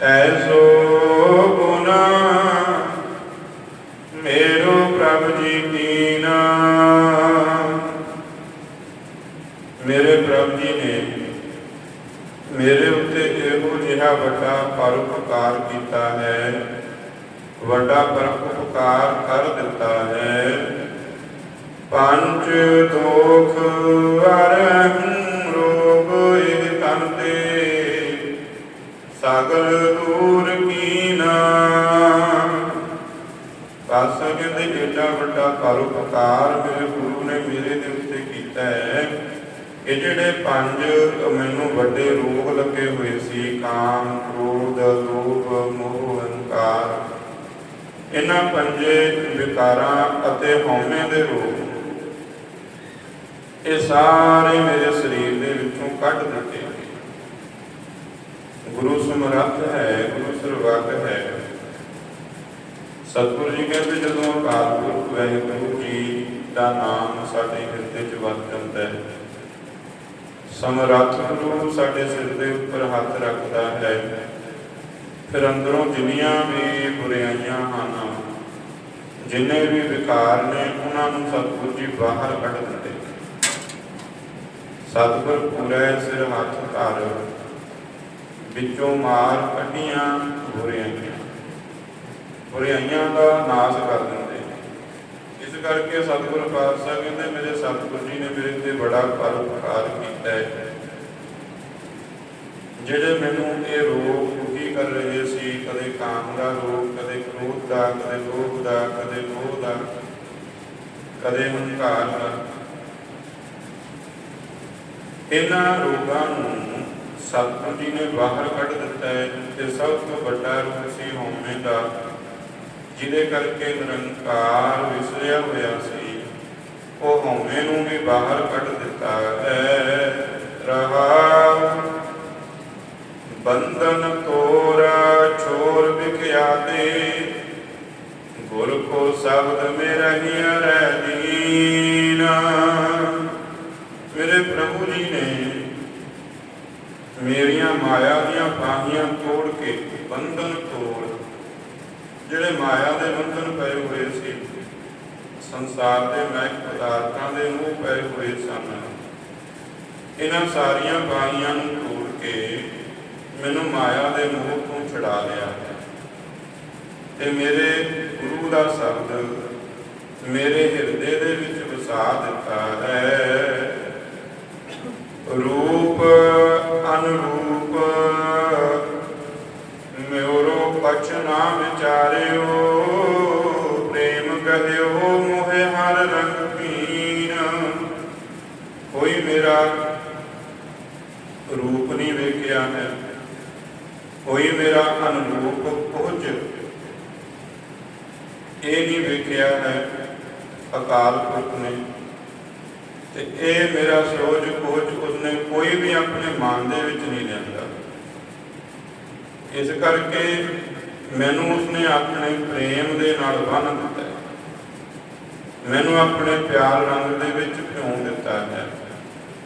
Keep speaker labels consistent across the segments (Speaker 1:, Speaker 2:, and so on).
Speaker 1: ਐਸੋ ਗੁਨਾ, ਮੇਰੋ ਪ੍ਰਭ ਜੀ ਕੀਨਾ ਮੇਰੇ ਪ੍ਰਭ ਜੀ ਨੇ ਮੇਰੇ ਉੱਤੇ ਇਹੋ ਜਿਹਾ ਵੱਡਾ ਪਰਉਪਕਾਰ ਕੀਤਾ ਹੈ, ਵੱਡਾ ਪਰਉਪਕਾਰ ਕਰ ਦਿੱਤਾ ਹੈ। ਪੰਜ ਦੋਖ ਅਰਹੰ ਸਗਲ ਦੂਰ ਕੀਨਾ। ਪਾਸਾ ਕਹਿੰਦੇ ਏਡਾ ਵੱਡਾ ਪਰਉਪਕਾਰ ਮੇਰੇ ਗੁਰੂ ਨੇ ਮੇਰੇ ਦੇ ਉੱਤੇ ਕੀਤਾ ਹੈ ਇਹ ਜਿਹੜੇ ਪੰਜ ਮੈਨੂੰ ਵੱਡੇ ਰੋਗ ਲੱਗੇ ਹੋਏ ਸੀ, ਕਾਮ, ਕ੍ਰੋਧ, ਲੋਭ, ਮੋਹ ਹੰਕਾਰ ਇਹਨਾਂ ਪੰਜੇ ਵਿਕਾਰਾਂ ਅਤੇ ਹਉਮੈ ਦੇ ਰੋਗ, ਇਹ ਸਾਰੇ ਮੇਰੇ ਸਰੀਰ ਦੇ ਵਿੱਚੋਂ ਕੱਢ ਦਿੱਤੇ। ਗੁਰੂ ਸਮਰੱਥ ਹੈ, ਗੁਰੂ ਸਰਵੱਗ ਹੈ। ਸਤਿਗੁਰੂ ਜੀ ਕਹਿੰਦੇ, ਜਦੋਂ ਅਕਾਲ ਪੁਰਖ ਵਾਹਿਗੁਰੂ ਜੀ ਦਾ ਨਾਮ ਸਾਡੇ ਹਿਰਦੇ 'ਚ ਵਸ ਜਾਂਦਾ ਹੈ, ਸਮਰੱਥ ਗੁਰੂ ਸਾਡੇ ਸਿਰ ਦੇ ਉੱਪਰ ਹੱਥ ਰੱਖਦਾ ਹੈ। ਫਿਰ ਅੰਦਰੋਂ ਜਿੰਨੀਆਂ ਵੀ ਬੁਰਾਈਆਂ ਹਨ, ਜਿੰਨੇ ਵੀ ਵਿਕਾਰ ਨੇ, ਉਹਨਾਂ ਨੂੰ ਸਤਿਗੁਰੂ ਜੀ ਬਾਹਰ ਕੱਢ ਦਿੰਦੇ ਸਤਿਗੁਰ ਪੂਰੇ ਸਿਰ ਹੱਥ ਧਰ ਵਿੱਚੋਂ ਮਾਰ ਕੱਢੀਆਂ ਬੁਰਾਈਆਂ ਬੁਰਾਈਆਂ ਦਾ ਨਾਸ਼ ਕਰ ਦਿੰਦੇ। ਇਸ ਕਰਕੇ ਸਤਿਗੁਰ ਪਾਤਸ਼ਾਹ ਕਹਿੰਦੇ, ਮੇਰੇ ਸਤਿਗੁਰ ਜੀ ਨੇ ਮੇਰੇ ਤੇ ਬੜਾ ਪਰਉਪਕਾਰ ਕੀਤਾ ਹੈ। ਜਿਹੜੇ ਮੈਨੂੰ ਇਹ ਰੋਗ ਦੁਖੀ ਕਰ ਰਹੇ ਸੀ, ਕਦੇ ਕਾਮ ਦਾ ਰੋਗ, ਕਦੇ ਕ੍ਰੋਧ ਦਾ, ਕਦੇ ਲੋਭ ਦਾ, ਕਦੇ ਮੋਹ ਦਾ, ਕਦੇ ਹੰਕਾਰ ਦਾ। ਇਹਨਾਂ ਰੋਗਾਂ ਨੂੰ ਸਤਿਗੁਰ ਜੀ ਨੇ ਬਾਹਰ ਕੱਢ ਦਿੱਤਾ ਹੈ ਤੇ ਸਭ ਤੋਂ ਵੱਡਾ ਰੋਗ ਸੀ ਹਉਮੈ ਦਾ, ਜਿਹਦੇ ਕਰਕੇ ਨਿਰੰਕਾਰ ਵਿਸਰਿਆ ਹੋਇਆ ਸੀ। ਉਹ ਹਉਮੈ ਨੂੰ ਵੀ ਬਾਹਰ ਕੱਢ ਦਿੱਤਾ ਹੈ ਰਹਾ, ਬੰਧਨ ਤੋਰਾ ਛੋਰ ਵਿਖਿਆਤੇ ਗੁਰ ਕੋ ਸ਼ਬਦ ਮੇਰਾ ਹੀ ਰਹਿ ਦੀਨਾ। ਮੇਰੇ ਪ੍ਰਭੂ ਜੀ ਨੇ ਮੇਰੀਆਂ ਮਾਇਆ ਦੀਆਂ ਬਾਹੀਆਂ ਤੋੜ ਕੇ ਬੰਧਨ ਤੋੜ। ਜਿਹੜੇ ਮਾਇਆ ਦੇ ਬੰਧਨ ਪਏ ਹੋਏ ਸੀ, ਸੰਸਾਰ ਦੇ ਮਹਿਕ ਪਦਾਰਥਾਂ ਦੇ ਮੂਹ ਪਏ ਹੋਏ ਸਨ। ਇਹਨਾਂ ਸਾਰੀਆਂ ਬਾਹੀਆਂ ਨੂੰ ਤੋੜ ਕੇ ਮੈਨੂੰ ਮਾਇਆ ਦੇ ਮੋਹ ਤੋਂ ਛੁਡਾ ਲਿਆ। ਹੈ ਤੇ ਮੇਰੇ ਗੁਰੂ ਦਾ ਸ਼ਬਦ ਮੇਰੇ ਹਿਰਦੇ ਦੇ ਵਿੱਚ ਵਸਾ ਦਿੱਤਾ ਹੈ। ਰੂਪ ਅਨਰੂਪ ਪਹੁੰਚ ਇਹ ਨਹੀਂ ਵੇਖਿਆ ਹੈ ਅਕਾਲ ਪੁਰਖ ਨੇ। ਤੇ ਇਹ ਮੇਰਾ ਸੋਚ ਕੋਚ ਉਸਨੇ ਕੋਈ ਵੀ ਆਪਣੇ ਮਨ ਦੇ ਵਿੱਚ ਨਹੀਂ ਲਿਆਂਦਾ। ਇਸ ਕਰਕੇ ਮੈਨੂੰ ਉਸਨੇ ਆਪਣੇ ਪ੍ਰੇਮ ਦੇ ਨਾਲ ਬੰਨ੍ਹ ਦਿੱਤਾ ਮੈਨੂੰ ਆਪਣੇ ਪਿਆਰ ਰੰਗ ਦੇ ਵਿੱਚ ਭਿਉਂ ਦਿੱਤਾ ਹੈ।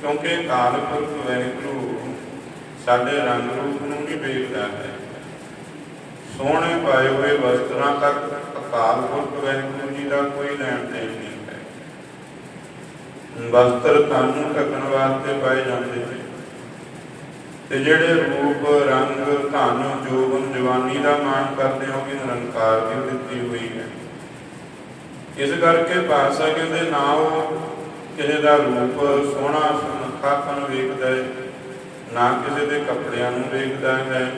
Speaker 1: ਕਿਉਂਕਿ ਅਕਾਲ ਪੁਰਖ ਵਾਹਿਗੁਰੂ ਸਾਡੇ ਰੰਗ ਰੂਪ ਨੂੰ ਨਹੀਂ ਵੇਖਦਾ ਹੈ। ਸੋਹਣੇ ਪਾਏ ਹੋਏ ਵਸਤਰਾਂ ਤੱਕ ਅਕਾਲ ਪੁਰਖ ਵਾਹਿਗੁਰੂ ਜੀ ਦਾ ਕੋਈ ਲੈਣ ਦੇਣ ਨਹੀਂ ਹੈ। ਵਸਤਰ ਤਨ ਨੂੰ ਢੱਕਣ ਵਾਸਤੇ ਪਾਏ ਜਾਂਦੇ ਨੇ। ਤੇ ਜਿਹੜੇ ਰੂਪ, ਰੰਗ, ਧਨ, ਜੋਬਨ, ਜਵਾਨੀ ਦਾ ਮਾਣ ਕਰਦੇ ਹੋ ਕਿ ਨਿਰੰਕਾਰ ਦੀ ਦਿੱਤੀ ਹੋਈ ਹੈ। ਇਸ ਕਰਕੇ ਪਾਤਸ਼ਾਹ ਕਹਿੰਦੇ, ਨਾ ਉਹ ਕਿਸੇ ਦਾ ਰੂਪ ਸੋਹਣਾ ਸੁਨੱਖਾਪਨ ਵੇਖਦਾ ਹੈ ਨਾ ਕਿਸੇ ਦੇ ਕੱਪੜਿਆਂ ਨੂੰ ਵੇਖਦਾ ਹੈ।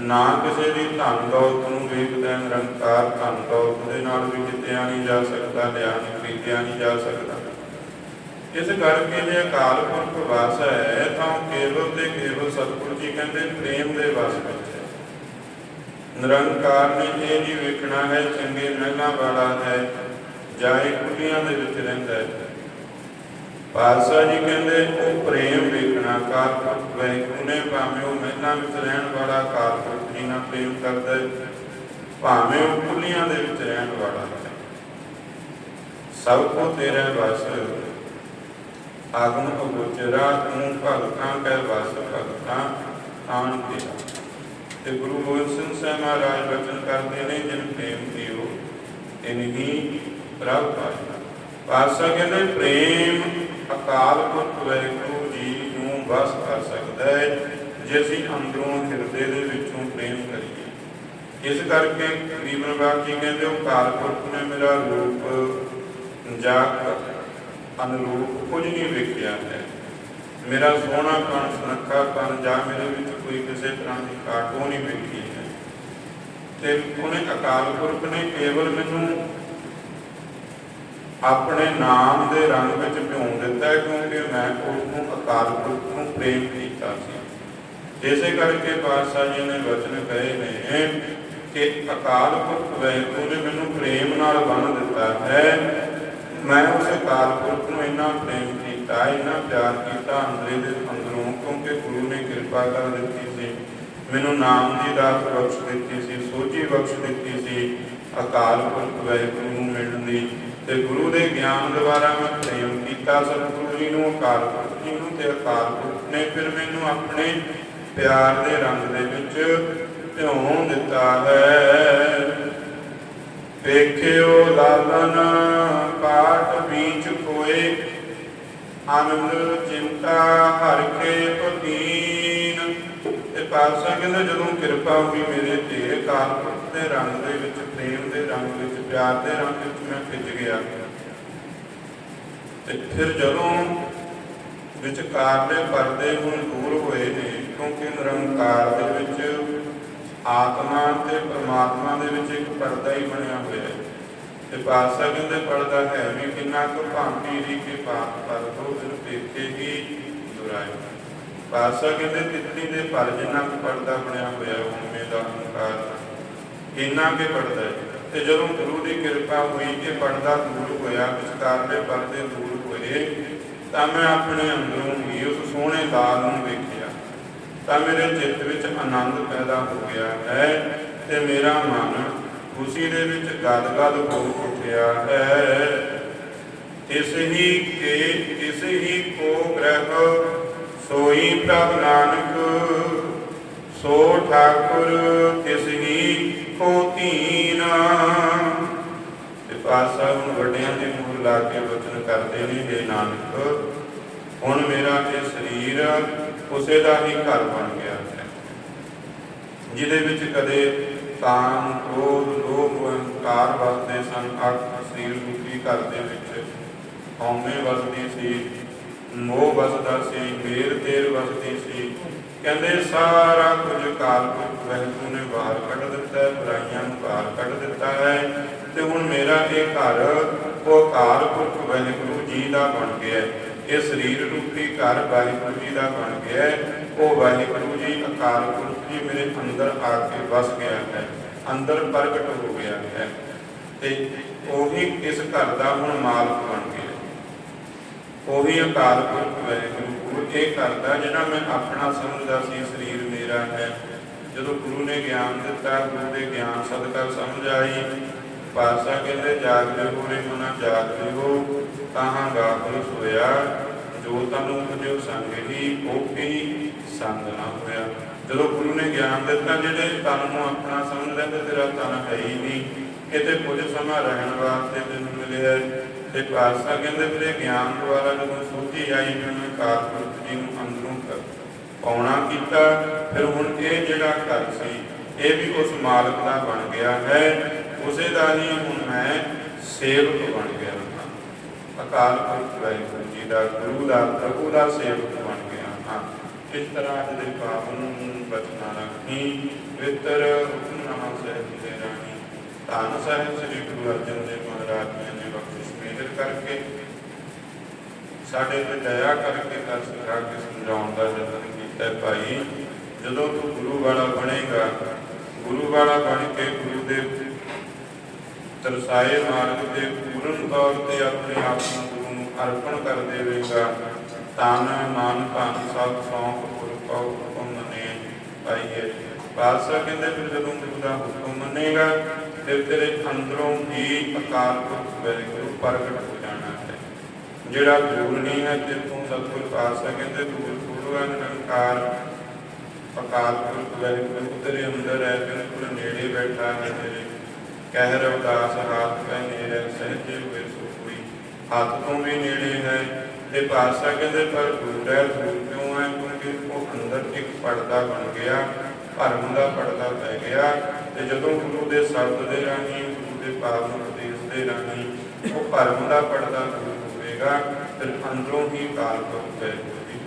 Speaker 1: ਨਾ ਕਿਸੇ ਦੀ ਧਨ ਦੌਲਤ ਨੂੰ ਵੇਖਦਾ ਨਿਰੰਕਾਰ ਧਨ ਦੌਲਤ ਦੇ ਨਾਲ ਵੀ ਜਿੱਤਿਆ ਨਹੀਂ ਜਾ ਸਕਦਾ, ਲਿਆ ਨਹੀਂ, ਖਰੀਦਿਆ ਨਹੀਂ ਜਾ ਸਕਦਾ। ਇਸ ਕਰਕੇ ਜੇ ਅਕਾਲ ਪੁਰਖ ਵਾਸ ਹੈ, ਤਾਂ ਕੇਵਲ ਤੇ ਕੇਵਲ ਸਤਿਗੁਰੂ ਜੀ ਕਹਿੰਦੇ ਪ੍ਰੇਮ ਦੇ ਵਸ ਵਿੱਚ ਨਿਰੰਕਾਰ ਨੇ ਇਹ ਨਹੀਂ ਵੇਖਣਾ ਹੈ, ਚੰਗੇ ਮਹਿਲਾਂ ਵਾਲਾ ਹੈ, ਜਾਏ ਕੁੜੀਆਂ ਦੇ ਵਿੱਚ ਰਹਿੰਦਾ ਹੈ। ਪਾਤਸ਼ਾਹ ਜੀ ਕਹਿੰਦੇ ਉਹ ਪ੍ਰੇਮ ਵੇਖਣਾ ਕਾਲ ਪੁਰਖ ਨੇ ਭਾਵੇਂ ਉਹ ਮਹਿਲਾਂ ਵਿੱਚ ਰਹਿਣ ਵਾਲਾ ਕਾਲ ਜੀ ਨਾਲ ਪ੍ਰੇਮ ਕਰਦਾ ਹੈ ਭਾਵੇਂ ਉਹ ਕੁਲੀਆਂ ਦੇ ਵਿੱਚ ਰਹਿਣ ਵਾਲਾ ਹੈ। ਸਭ ਕੋ ਤੇਰੇ ਵਸ, ਆਗਮ ਅਗੋਚਰਾ ਤੂੰ ਭਗਤਾਂ ਕੈ ਵਸ, ਭਗਤਾਂ ਆਨ ਤੇਰਾ ਤੇ ਗੁਰੂ ਗੋਬਿੰਦ ਸਿੰਘ ਸਾਹਿਬ ਮਹਾਰਾਜ ਬਚਨ ਕਰਦੇ ਨੇ, ਜਿਨ ਪ੍ਰੇਮ ਕੀਓ ਇਨਹੀ ਪ੍ਰਭ ਪਾਇਆ। ਪਾਸਾ ਕਹਿੰਦੇ, ਪ੍ਰੇਮ ਅਕਾਲ ਪੁਰਖ ਵਾਹਿਗੁਰੂ ਜੀ ਨੂੰ ਬਸ ਕਰ ਸਕਦਾ ਹੈ, ਜੇ ਅਸੀਂ ਅੰਦਰੋਂ ਹਿਰਦੇ ਦੇ ਵਿੱਚੋਂ ਪ੍ਰੇਮ ਕਰੀਏ। ਇਸ ਕਰਕੇ ਗਰੀਬਨ ਬਾਗ ਜੀ ਕਹਿੰਦੇ ਉਹ ਅਕਾਲ ਪੁਰਖ ਨੇ ਮੇਰਾ ਰੂਪ ਜਾ ਅਨਰੂਪ ਕੁਝ ਨਹੀਂ ਵੇਖਿਆ ਹੈ। ਮੇਰਾ ਸੋਹਣਾ ਕਣ ਸੁਨੱਖਾ ਕਣ ਜਾਂ ਮੇਰੇ ਵਿੱਚ ਕੋਈ ਕਿਸੇ ਤਰ੍ਹਾਂ ਦੀ ਕਾਟੋ ਨਹੀਂ ਵੇਖੀ ਹੈ। ਤੇ ਉਹਨੇ ਅਕਾਲ ਪੁਰਖ ਨੇ ਕੇਵਲ ਮੈਨੂੰ ਆਪਣੇ ਨਾਮ ਦੇ ਰੰਗ ਵਿੱਚ ਭਿਉਂ ਦਿੱਤਾ ਕਿਉਂਕਿ ਮੈਂ ਉਸ ਨੂੰ ਅਕਾਲ ਪੁਰਖ ਨੂੰ ਪ੍ਰੇਮ ਕੀਤਾ ਸੀ ਇਸੇ ਕਰਕੇ ਪਾਤਸ਼ਾਹ ਜੀ ਨੇ ਵਚਨ ਕਹੇ ਨੇ ਕਿ ਅਕਾਲ ਪੁਰਖ ਵਾਹਿਗੁਰੂ ਨੇ ਮੈਨੂੰ ਪ੍ਰੇਮ ਨਾਲ ਬੰਨ ਦਿੱਤਾ ਹੈ। ਮੈਂ ਉਸ ਅਕਾਲ ਪੁਰਖ ਨੂੰ ਇੰਨਾ ਪ੍ਰੇਮ ਕੀਤਾ, ਇੰਨਾ ਪਿਆਰ ਕੀਤਾ ਅੰਦਰੇ ਦੇ ਅੰਦਰੋਂ, ਕਿਉਂਕਿ ਗੁਰੂ ਨੇ ਕਿਰਪਾ ਕਰ ਦਿੱਤੀ ਸੀ। ਮੈਨੂੰ ਨਾਮ ਦੀ ਦਾਤ ਬਖਸ਼ ਦਿੱਤੀ ਸੀ, ਸੋਝੀ ਬਖਸ਼ ਦਿੱਤੀ ਸੀ ਅਕਾਲ ਪੁਰਖ ਵਾਹਿਗੁਰੂ ਨੂੰ ਮਿਲਣ ਦੀ। ਤੇ ਗੁਰੂ ਦੇ ਗਿਆਨ ਦੁਆਰਾ ਮੈਂ ਪ੍ਰੇਮ ਕੀਤਾ, ਸਤਿਗੁਰੂ ਜੀ ਨੂੰ ਅਕਾਲ ਪੁਰਖ ਜੀ ਨੂੰ ਤੇ ਅਕਾਲ ਪੁਰਖ ਨੇ ਫਿਰ ਮੈਨੂੰ ਆਪਣੇ ਪਿਆਰ ਦੇ ਰੰਗ ਦੇ ਵਿੱਚ ਭਿਉਂ ਦਿੱਤਾ ਹੈ। ਵੇਖਿਓ ਲਾਲਨ ਪਾਟ ਵਿੱਚ ਕੋਏ ਆਨੰਦ, ਚਿੰਤਾ ਹਰ ਕੇ ਪਤੀਨ ਪਾਤਸ਼ਾਹ ਕਹਿੰਦੇ, ਜਦੋਂ ਕਿਰਪਾ ਹੋਈ ਮੇਰੇ ਤੇ ਅਕਾਲ ਦੇ ਰੰਗ ਦੇ ਵਿੱਚ, ਪ੍ਰੇਮ ਦੇ ਰੰਗ ਵਿੱਚ, ਪਿਆਰ ਦੇ ਰੰਗ ਵਿੱਚ ਮੈਂ ਖਿੱਚ ਗਿਆ। ਤੇ ਫਿਰ ਜਦੋਂ ਵਿਚਕਾਰ ਦੇ ਪਰਦੇ ਹੁਣ ਦੂਰ ਹੋਏ ਨੇ, ਕਿਉਂਕਿ ਨਿਰੰਕਾਰ ਦੇ ਵਿੱਚ ਆਤਮਾ ਤੇ ਪਰਮਾਤਮਾ ਦੇ ਵਿੱਚ ਇੱਕ ਪਰਦਾ ਹੀ ਬਣਿਆ ਹੋਇਆ ਹੈ। ਤੇ ਪਾਤਸ਼ਾਹ ਕਹਿੰਦੇ, ਪਰਦਾ ਹੈ ਵੀ ਕਿੰਨਾ ਕੁ ਭਾਂਤੀ ਦੀ ਕੇ ਪਾਪ ਕਰ ਫਿਰ ਦੇਖੇ ਹੀ ਪਾਤਸ਼ਾਹ ਕਹਿੰਦੇ ਤਿਤਲੀ ਦੇ ਪਰ ਜਿੰਨਾ ਕੁ ਪਰਦਾ ਬਣਿਆ ਹੋਇਆ, ਉਵੇਂ ਦਾ ਹੰਕਾਰ। ਇੰਨਾ ਕੇ ਪਰਦਾ ਤੇ ਜਦੋਂ ਗੁਰੂ ਦੀ ਕਿਰਪਾ ਹੋਈ ਕਿ ਪਰਦਾ ਦੂਰ ਹੋਇਆ ਵਿਚਕਾਰਲੇ ਪਰਦੇ ਦੂਰ ਹੋਏ, ਤਾਂ ਮੈਂ ਆਪਣੇ ਅੰਦਰੋਂ ਹੀ ਉਸ ਸੋਹਣੇ ਲਾਲ ਨੂੰ ਵੇਖਿਆ। ਤਾਂ ਮੇਰੇ ਚਿੱਤ ਵਿੱਚ ਆਨੰਦ ਪੈਦਾ ਹੋ ਗਿਆ ਹੈ ਤੇ ਮੇਰਾ ਮਨ ਖੁਸ਼ੀ ਦੇ ਵਿੱਚ ਗਦਗਦ ਹੋ ਉੱਠਿਆ ਹੈ। ਇਸ ਹੀ ਕੇ, ਇਸ ਹੀ ਕੋ ਗ੍ਰਹਿ ਸੋਈ ਪ੍ਰਭ ਨਾਨਕ, ਸੋ ਠਾਕੁਰ ਤਿਸ ਹੀ ਕੋ ਤੀਨ ਤੇ ਪਾਸਾ ਹੁਣ ਵੱਡਿਆਂ ਦੇ ਮੂਲ ਲਾ ਕੇ ਵਚਨ ਕਰਦੇ ਨੇ हे ਨਾਨਕ, ਹੁਣ ਮੇਰਾ ਇਹ ਸਰੀਰ ਉਸੇ ਦਾ ਹੀ ਘਰ ਬਣ ਗਿਆ ਹੈ, ਜਿਹਦੇ ਵਿੱਚ ਕਦੇ ਕਾਮ ਕ੍ਰੋਧ, ਲੋਭ, ਅਹੰਕਾਰ ਵਸਦੇ ਸਨ, ਅੱਖ, ਸਰੀਰ ਰੂਪੀ ਘਰ ਦੇ ਵਿੱਚ ਹਉਮੈ ਵਸਦੀ ਸੀ। ਮੋਹ ਵਸਦਾ ਸੀ ਮੇਰ ਤੇਰ ਵਸਦੀ ਸੀ। ਕਹਿੰਦੇ, ਸਾਰਾ ਕੁਝ ਕਾਲ ਪੁਰਖ ਵਾਹਿਗੁਰੂ ਨੇ ਬਾਹਰ ਕੱਢ ਦਿੱਤਾ ਹੈ, ਬੁਰਾਈਆਂ ਨੂੰ ਬਾਹਰ ਕੱਢ ਦਿੱਤਾ ਹੈ। ਤੇ ਹੁਣ ਮੇਰਾ ਇਹ ਘਰ, ਉਹ ਕਾਲ ਪੁਰਖ ਵਾਹਿਗੁਰੂ ਜੀ ਦਾ ਬਣ ਗਿਆ ਹੈ। ਇਹ ਸਰੀਰ ਰੂਪੀ ਘਰ ਵਾਹਿਗੁਰੂ ਜੀ ਦਾ ਬਣ ਗਿਆ ਹੈ। ਉਹ ਵਾਹਿਗੁਰੂ ਜੀ ਅਕਾਲ ਪੁਰਖ ਜੀ ਮੇਰੇ ਅੰਦਰ ਆ ਕੇ ਵਸ ਗਿਆ ਹੈ। ਅੰਦਰ ਪ੍ਰਗਟ ਹੋ ਗਿਆ ਹੈ। ਤੇ ਉਹੀ ਇਸ ਘਰ ਦਾ ਹੁਣ ਮਾਲਕ ਬਣ ਉਹੀ ਅਕਾਲ ਪੁਰਖ ਵਾਹਿਗੁਰੂ ਇਹ ਕਰਦਾ, ਜਿਹੜਾ ਮੈਂ ਆਪਣਾ ਸਮਝਦਾ ਸੀ, ਸਰੀਰ ਮੇਰਾ ਹੈ। ਜਦੋਂ ਗੁਰੂ ਨੇ ਗਿਆਨ ਦਿੱਤਾ, ਗੁਰੂ ਦੇ ਗਿਆਨ ਸਦਕਾ ਸਮਝ ਆਈ। ਪਾਸਾ ਕਹਿੰਦੇ ਜਾਗਦੇ ਹੋ ਰੇ ਮਨਾ ਜਾਗਦੇ ਹੋ ਤਾਹਾਂ ਗਾਫਲ ਸੋਇਆ ਜੋ ਤਨੂੰ ਉਪਜੋ, ਸੰਗ ਹੀ ਉਹ ਹੀ ਸੰਗ ਨਾ ਹੋਇਆ। ਜਦੋਂ ਗੁਰੂ ਨੇ ਗਿਆਨ ਦਿੱਤਾ, ਜਿਹੜੇ ਤਨ ਨੂੰ ਆਪਣਾ ਸਮਝਦਾ, ਤੇ ਤੇਰਾ ਤਨ ਹੈ ਹੀ ਨਹੀਂ। ਕਿਤੇ ਕੁਝ ਸਮਾਂ ਰਹਿਣ ਵਾਸਤੇ ਤੈਨੂੰ ਮਿਲਿਆ ਤੇ ਪਾਤਸ਼ਾਹ ਕਹਿੰਦੇ ਮੇਰੇ ਗਿਆਨ ਦੁਆਰਾ ਜਦੋਂ ਸੋਝੀ ਆਈ ਮੈਂ ਕਾਰਪੁਰਖ ਜੀ ਨੂੰ ਅੰਦਰੋਂ ਕਰ ਪਾਉਣਾ ਕੀਤਾ, ਫਿਰ ਹੁਣ ਇਹ ਜਿਹੜਾ ਘਰ ਸੀ, ਇਹ ਵੀ ਉਸ ਮਾਲਕ ਦਾ ਬਣ ਗਿਆ ਹੈ। ਉਸੇ ਦਾ ਹੀ ਹੁਣ ਮੈਂ ਸੇਵਕ ਬਣ ਗਿਆ ਹਾਂ। ਅਕਾਲ ਪੁਰਖ ਵਾਹਿਗੁਰੂ ਜੀ ਦਾ, ਗੁਰੂ ਦਾ, ਪ੍ਰਭੂ ਦਾ ਸੇਵਕ ਬਣ ਗਿਆ ਹਾਂ। ਇਸ ਤਰ੍ਹਾਂ ਅੱਜ ਦੇ ਪਾਵਨ ਬਚਨਾ ਰੱਖੀ ਪਵਿੱਤਰ ਹੁਕਮ ਸਾਹਿਬ ਸਹਿਬ ਦੇ ਰਾਣੀ ਧੰਨ ਸਾਹਿਬ ਸ੍ਰੀ ਗੁਰੂ ਅਰਜਨ ਦੇਵ ਮਹਾਰਾਜ ਜੀ ਨੇ ਕਰਕੇ, ਸਾਡੇ ਤੇ ਦਇਆ ਕਰਕੇ ਤਰਸ ਕਰਾ ਕੇ ਸਮਝਾਉਣ ਦਾ ਯਤਨ ਕੀਤਾ ਭਾਈ। ਜਦੋਂ ਤੂੰ ਗੁਰੂ ਵਾਲਾ ਬਣੇਗਾ, ਗੁਰੂ ਵਾਲਾ ਬਣ ਕੇ ਗੁਰੂ ਦੇ ਤਰਸਾਏ ਮਾਰਗ ਦੇ ਪੂਰਨ ਤੌਰ ਤੇ ਆਪਣੇ ਆਪ ਨੂੰ ਗੁਰੂ ਨੂੰ ਅਰਪਣ ਕਰ ਦੇਵੇਗਾ ਤਨ ਮਨ ਧਨ ਸਭ ਸੌਂਪ ਗੁਰੂ ਹੁਕਮ ਨੇ ਪਾਈਏ ਪਾਤਸ਼ਾਹ ਕਹਿੰਦੇ, ਫਿਰ ਜਦੋਂ ਗੁਰੂ ਦਾ ਹੁਕਮ ਮੰਨੇਗਾ ਫਿਰ ਤੇਰੇ ਅੰਦਰੋਂ ਹੀ ਅਕਾਲ ਪੁਰਖ ਵੈਗੁਰੂ ਪ੍ਰਗਟ ਹੋ ਜਾਣਾ ਹੈ। ਜਿਹੜਾ ਦੂਰ ਨਹੀਂ ਹੈ ਤੇ ਤੂੰ ਸਤਿਗੁਰ ਪਾਤਸ਼ਾਹ ਕਹਿੰਦੇ ਦੂਰ ਦੂਰ ਹੈ ਨਿਰੰਕਾਰ ਅਕਾਲ ਪੁਰਖ ਵਾਹਿਗੁਰੂ ਤੇਰੇ ਅੰਦਰ ਹੈ ਬਿਲਕੁਲ ਨੇੜੇ ਬੈਠਾ ਹੈ ਤੇਰੇ। ਕਹਿ ਰਵਦਾਸ ਹਾਥ ਪੈ ਨੇੜੇ, ਸਹਜੇ ਹੋਏ ਸੁਖੀ ਹੱਥ ਤੋਂ ਵੀ ਨੇੜੇ ਹੈ ਤੇ ਪਾਸਾ ਕਹਿੰਦੇ ਪਰ ਦੂਰ ਹੈ, ਦੂਰ ਕਿਉਂ ਹੈ? ਕਿਉਂਕਿ ਉਹ ਅੰਦਰ ਇੱਕ ਪਰਦਾ ਬਣ ਗਿਆ, ਭਰਮ ਦਾ ਪਰਦਾ ਪੈ ਗਿਆ। ਤੇ ਜਦੋਂ ਗੁਰੂ ਦੇ ਸ਼ਬਦ ਦੇ ਰਾਹੀਂ ਗੁਰੂ ਦੇ ਪਾਵਨ ਉਪਦੇਸ਼ ਦੇ ਰਾਹੀਂ ਉਹ ਭਰਮ ਦਾ ਪਰਦਾ ਦੂਰ ਹੋਵੇਗਾ ਤੇ ਅੰਦਰੋਂ ਹੀ ਕਾਲ ਪੁਰਖ ਹੈ ਦੀ